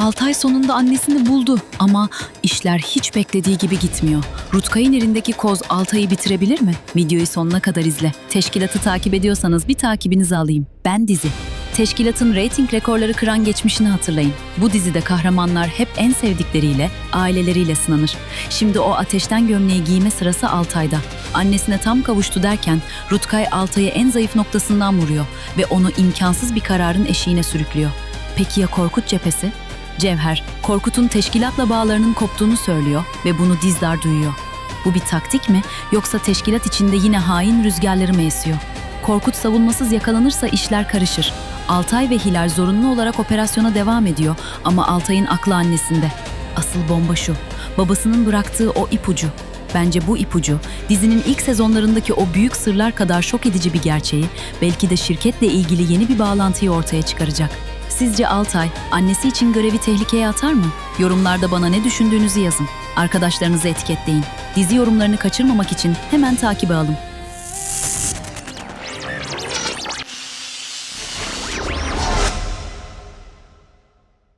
Altay sonunda annesini buldu ama işler hiç beklediği gibi gitmiyor. Rutkay'ın elindeki koz Altay'ı bitirebilir mi? Videoyu sonuna kadar izle. Teşkilatı takip ediyorsanız bir takibinizi alayım. Ben Dizi. Teşkilatın reyting rekorları kıran geçmişini hatırlayın. Bu dizide kahramanlar hep en sevdikleriyle, aileleriyle sınanır. Şimdi o ateşten gömleği giyme sırası Altay'da. Annesine tam kavuştu derken Rutkay Altay'ı en zayıf noktasından vuruyor ve onu imkansız bir kararın eşiğine sürüklüyor. Peki ya Korkut cephesi? Cevher, Korkut'un teşkilatla bağlarının koptuğunu söylüyor ve bunu Dizdar duyuyor. Bu bir taktik mi yoksa teşkilat içinde yine hain rüzgarları mı esiyor? Korkut savunmasız yakalanırsa işler karışır. Altay ve Hilal zorunlu olarak operasyona devam ediyor ama Altay'ın aklı annesinde. Asıl bomba şu, babasının bıraktığı o ipucu. Bence bu ipucu dizinin ilk sezonlarındaki o büyük sırlar kadar şok edici bir gerçeği, belki de şirketle ilgili yeni bir bağlantıyı ortaya çıkaracak. Sizce Altay annesi için görevi tehlikeye atar mı? Yorumlarda bana ne düşündüğünüzü yazın. Arkadaşlarınızı etiketleyin. Dizi yorumlarını kaçırmamak için hemen takibe alın.